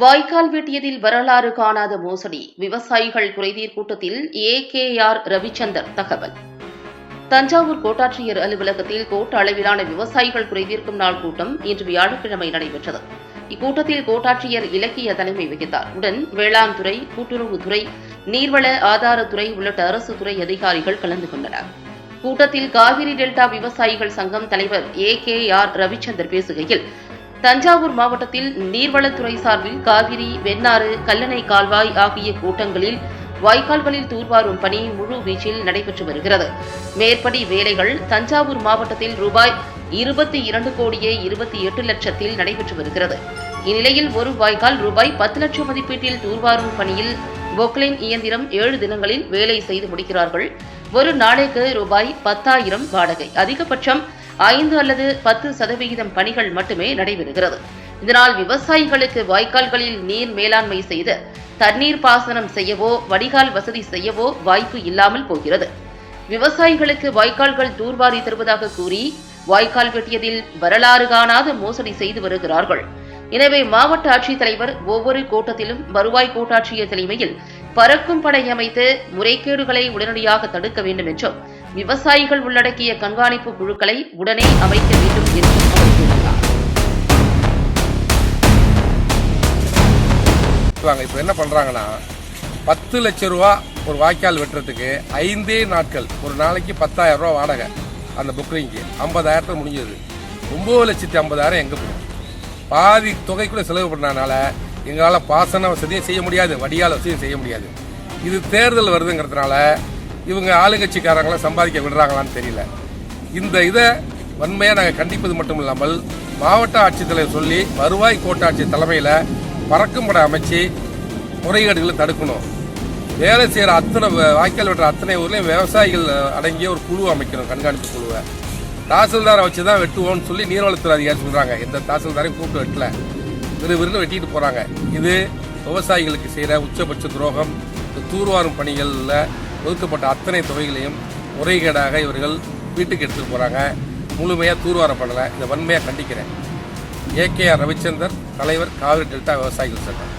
வாய்க்கால் வெட்டியதில் வரலாறு காணாத மோசடி. விவசாயிகள் குறைதீர் கூட்டத்தில் ஏ கே ஆர் ரவிச்சந்தர் தகவல். தஞ்சாவூர் கோட்டாட்சியர் அலுவலகத்தில் கோட்ட அளவிலான விவசாயிகள் குறைதீர்க்கும் நாள் கூட்டம் இன்று வியாழக்கிழமை நடைபெற்றது. இக்கூட்டத்தில் கோட்டாட்சியர் இலக்கிய தலைமை வகித்தார். உடன் வேளாண் துறை கூட்டுறவுத்துறை நீர்வள ஆதாரத்துறை உள்ளிட்ட அரசு துறை அதிகாரிகள் கலந்து கொண்டனர். கூட்டத்தில் காவிரி டெல்டா விவசாயிகள் சங்கம் தலைவர் ஏ கே ஆர் ரவிச்சந்தர் பேசுகையில் தஞ்சாவூர் மாவட்டத்தில் நீர்வளத்துறை சார்பில் காவிரி வெண்ணாறு கல்லணை கால்வாய் ஆகிய கூட்டங்களில் வாய்க்கால்களில் தூர்வாரும் பணி முழு வீச்சில் நடைபெற்று வருகிறது. மேற்படி வேலைகள் தஞ்சாவூர் மாவட்டத்தில் ரூபாய் இருபத்தி இரண்டு கோடியே இருபத்தி எட்டு லட்சத்தில் நடைபெற்று வருகிறது. இந்நிலையில் ஒரு வாய்க்கால் ரூபாய் பத்து லட்சம் மதிப்பீட்டில் தூர்வாரும் பணியில் பொக்லைன் இயந்திரம் ஏழு தினங்களில் வேலை செய்து முடிக்கிறார்கள். ஒரு நாளைக்கு ரூபாய் பத்தாயிரம் வாடகை. அதிகபட்சம் ஐந்து அல்லது பத்து சதவிகிதம் பணிகள் மட்டுமே நடைபெறுகிறது. இதனால் விவசாயிகளுக்கு வாய்க்கால்களில் நீர் மேலாண்மை செய்து தண்ணீர் பாசனம் செய்யவோ வடிகால் வசதி செய்யவோ வாய்ப்பு இல்லாமல் போகிறது. விவசாயிகளுக்கு வாய்க்கால்கள் தூர்வாரி தருவதாக கூறி வாய்க்கால் வெட்டியதில் வரலாறு காணாத மோசடி செய்து வருகிறார்கள். எனவே மாவட்ட ஆட்சித்தலைவர் ஒவ்வொரு கோட்டத்திலும் வருவாய் கோட்டாட்சியர் தலைமையில் பறக்கும் படை அமைத்து முறைகேடுகளை உடனடியாக தடுக்க வேண்டும் என்றும் விவசாயிகள் உள்ளடக்கிய கண்காணிப்பு குழுக்களை உடனே அமைக்க வேண்டும் என்றும் அவர் கூறினார். இப்போ என்ன பண்ணுறாங்கன்னா பத்து லட்ச ரூபா ஒரு வாய்க்கால் வெட்டுறதுக்கு ஐந்தே நாட்கள் ஒரு நாளைக்கு பத்தாயிரம் ரூபா வாடகை அந்த புக்கிங்க்கு. ஐம்பதாயிரத்தில் முடிஞ்சது. ஒம்பது லட்சத்தி ஐம்பதாயிரம் எங்கே போகும் பாதி தொகைக்குள்ளே செலவு பண்ணனால எங்களால் பாசன வசதியும் செய்ய முடியாது வடியால் வசதியும் செய்ய முடியாது. இது தேர்தல் வருதுங்கிறதுனால இவங்க ஆளுங்கட்சிக்காரங்களாம் சம்பாதிக்க விடுறாங்களான்னு தெரியல. இந்த இதை வன்மையாக நாங்கள் கண்டிப்பது மட்டும் இல்லாமல் மாவட்ட ஆட்சித்தலைவர் சொல்லி வருவாய் கோட்டாட்சி தலைமையில் பறக்கும் அமைச்சு முறைகேடுகளை தடுக்கணும். வேலை செய்கிற அத்தனை வ- வாய்க்கால் வெட்டுற அத்தனை ஊர்லேயும் விவசாயிகள் அடங்கிய ஒரு குழு அமைக்கணும் கண்காணிப்பு குழுவை. தாசில்தாரை வச்சு தான் வெட்டுவோம்னு சொல்லி நீர்வளத்துறை அதிகாரி சொல்கிறாங்க எந்த தாசில்தாரையும் கூப்பிட்டு வெட்டல. விறுவிறுன்னு வெட்டிட்டு போகிறாங்க இது விவசாயிகளுக்கு செய்கிற உச்சபட்ச துரோகம். இந்த தூர்வாரும் பணிகளில் ஒதுக்கப்பட்ட அத்தனை தொகைகளையும் முறைகேடாக இவர்கள் வீட்டுக்கு எடுத்துகிட்டு போகிறாங்க முழுமையாக தூர்வாரம் பண்ணலை. இதை வன்மையாக கண்டிக்கிறேன். ஏகேஆர் ரவிச்சந்தர் தலைவர் காவிரி டெல்டா விவசாயிகள் சங்கம்.